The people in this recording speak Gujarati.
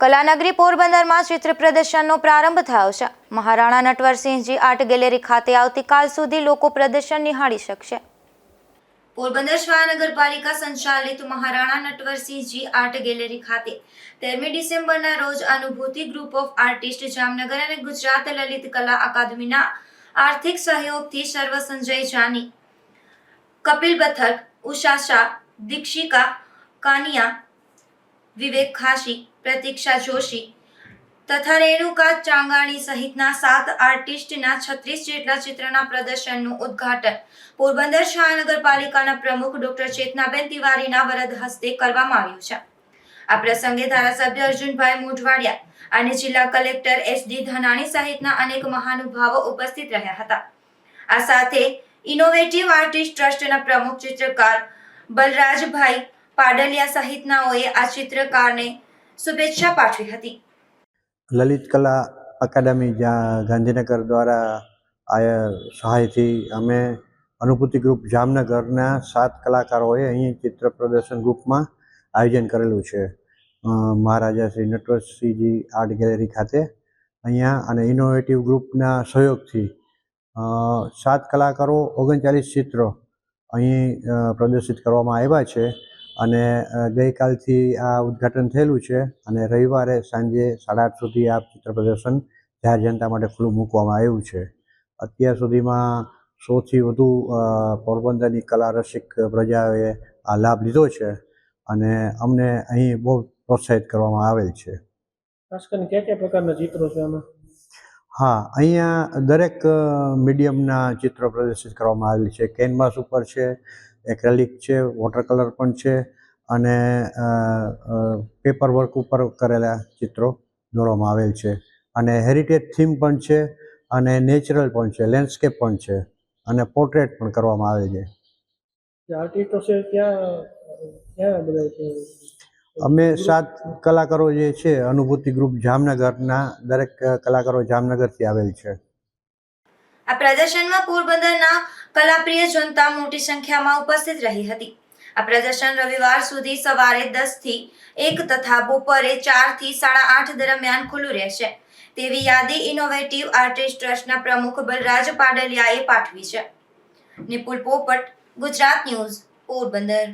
કલાનગરી પોરબંદરમાં ચિત્ર પ્રદર્શનનો પ્રારંભ થયો છે. મહારાણા નટવરસિંહજી આર્ટ ગેલેરી ખાતે આવતીકાલ સુધી લોકો પ્રદર્શન નિહાળી શકશે. પોરબંદર મહાનગરપાલિકા સંચાલિત મહારાણા નટવરસિંહજી આર્ટ ગેલેરી ખાતે તેરમી ડિસેમ્બરના રોજ અનુભૂતિ ગ્રુપ ઓફ આર્ટિસ્ટ જામનગર અને ગુજરાત લલિત કલા અકાદમીના આર્થિક સહયોગથી સર્વ સંજય જાની, કપિલ બથક, ઉષા શાહ, દીક્ષિકા કાનિયા, વિવેક ખાશી પ્રતીક્ષા જોશી. તથા રેણુકા ચાંગાણી સહિતના સાત આર્ટિસ્ટના છત્રીસ જેટલા ચિત્રના પ્રદર્શનનું ઉદ્ઘાટન પોરબંદર મહાનગરપાલિકાના પ્રમુખ ડોક્ટર ચેતનાબેન તિવારીના વરદ હસ્તે કરવામાં આવ્યું છે. આ પ્રસંગે ધારાસભ્ય અર્જુનભાઈ મોઢવાડિયા અને જિલ્લા કલેક્ટર એસ ડી ધનાણી સહિતના અનેક મહાનુભાવો ઉપસ્થિત રહ્યા હતા. આ સાથે ઇનોવેટિવ આર્ટિસ્ટ ટ્રસ્ટના પ્રમુખ ચિત્રકાર બલરાજભાઈ પાડલિયા સહિતનાઓએ આ ચિત્રકારને શુભેચ્છા પાઠવી હતી. લલિત કલા અકાદમી, જ્યાં ગાંધીનગર દ્વારા સહાયથી અમે અનુભૂતિ ગ્રુપ જામનગરના સાત કલાકારોએ અહીં ચિત્ર પ્રદર્શન ગ્રુપમાં આયોજન કરેલું છે. મહારાજા શ્રી નટવરસિંહજી આર્ટ ગેલેરી ખાતે. અહીંયા અને ઇનોવેટિવ ગ્રુપના સહયોગથી સાત કલાકારો ઓગણચાલીસ ચિત્રો અહીં પ્રદર્શિત કરવામાં આવ્યા છે. અને ગઈકાલથી આ ઉદ્ઘાટન થયેલું છે અને રવિવારે સાંજે સાડા આઠ સુધી આ ચિત્ર પ્રદર્શન જાહેર જનતા માટે ખુલ્લું મૂકવામાં આવ્યું છે. અત્યાર સુધીમાં સૌથી વધુ પોરબંદરની કલા રસિક પ્રજાએ આ લાભ લીધો છે અને અમને અહીં બહુ પ્રોત્સાહિત કરવામાં આવેલ છે. કયા કયા પ્રકારના ચિત્રો છે આમાં? હા અહીંયા દરેક મીડિયમના ચિત્રો પ્રદર્શિત કરવામાં આવેલ છે. કેનવાસ ઉપર છે એક્રેલિક છે વોટર કલર પણ છે અને પેપર વર્ક ઉપર કરેલા ચિત્રો દોરવામાં આવેલ છે. અને હેરિટેજ થીમ પણ છે અને નેચરલ પણ છે લેન્ડસ્કેપ પણ છે અને પોર્ટ્રેટ પણ કરવામાં આવે છે. આર્ટિસ્ટો અમે સાત કલાકારો જે છે અનુભૂતિ ગ્રુપ જામનગરના દરેક કલાકારો જામનગરથી આવેલ છે. આ પ્રદર્શનમાં પોરબંદરના કલાપ્રિય જનતા મોટી સંખ્યામાં ઉપસ્થિત રહી હતી. આ પ્રદર્શન રવિવાર સુધી સવારે દસથી એક તથા બપોરે ચારથી સાડા આઠ દરમિયાન ખુલ્લું રહેશે. તેવી યાદી ઇનોવેટિવ આર્ટિસ્ટ ટ્રસ્ટના પ્રમુખ બલરાજ પાડલિયાએ પાઠવી છે. નિપુલ પોપટ, ગુજરાત ન્યૂઝ, પોરબંદર.